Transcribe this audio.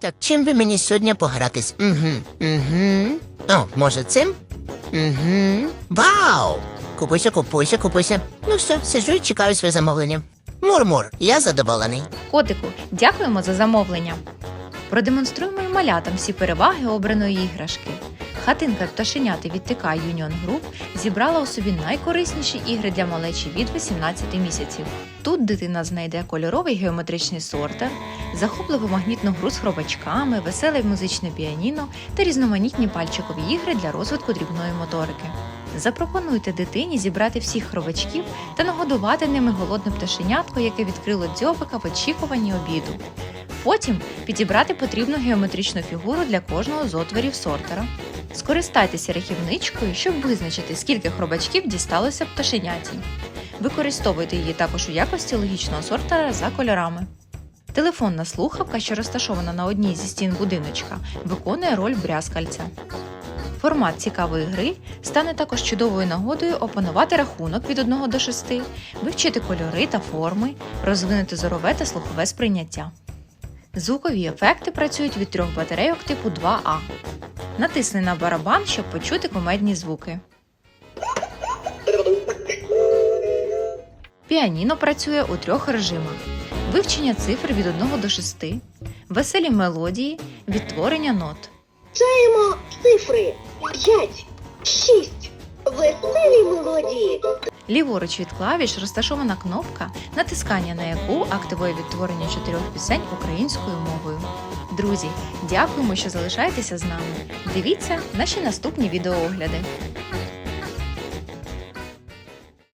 Так чим би мені сьогодні погратись? Угу. Угу. О, може цим? Угу. Вау! Купуйся, купуйся, купуйся. Ну все, сиджу і чекаю своє замовлення. Мур-мур, я задоволений. Котику, дякуємо за замовлення. Продемонструємо малятам всі переваги обраної іграшки. Хатинка пташеняти від ТК Юніон Груп зібрала у собі найкорисніші ігри для малечі від 18 місяців. Тут дитина знайде кольоровий геометричний сортер, захопливу магнітну гру з хробачками, веселе музичне піаніно та різноманітні пальчикові ігри для розвитку дрібної моторики. Запропонуйте дитині зібрати всіх хробачків та нагодувати ними голодне пташенятко, яке відкрило дзьобика в очікуванні обіду. Потім підібрати потрібну геометричну фігуру для кожного з отворів сортера. Скористайтеся рахівничкою, щоб визначити, скільки хробачків дісталося пташеняті. Використовуйте її також у якості логічного сортера за кольорами. Телефонна слухавка, що розташована на одній зі стін будиночка, виконує роль брязкальця. Формат цікавої гри стане також чудовою нагодою опанувати рахунок від 1 до 6, вивчити кольори та форми, розвинути зорове та слухове сприйняття. Звукові ефекти працюють від трьох батарейок типу 2А. Натисни на барабан, щоб почути комедні звуки. Піаніно працює у трьох режимах: вивчення цифр від 1 до 6, веселі мелодії, відтворення нот. Чаємо цифри 5, 6, веселі мелодії. Ліворуч від клавіш розташована кнопка, натискання на яку активує відтворення чотирьох пісень українською мовою. Друзі, дякуємо, що залишаєтеся з нами. Дивіться наші наступні відеоогляди.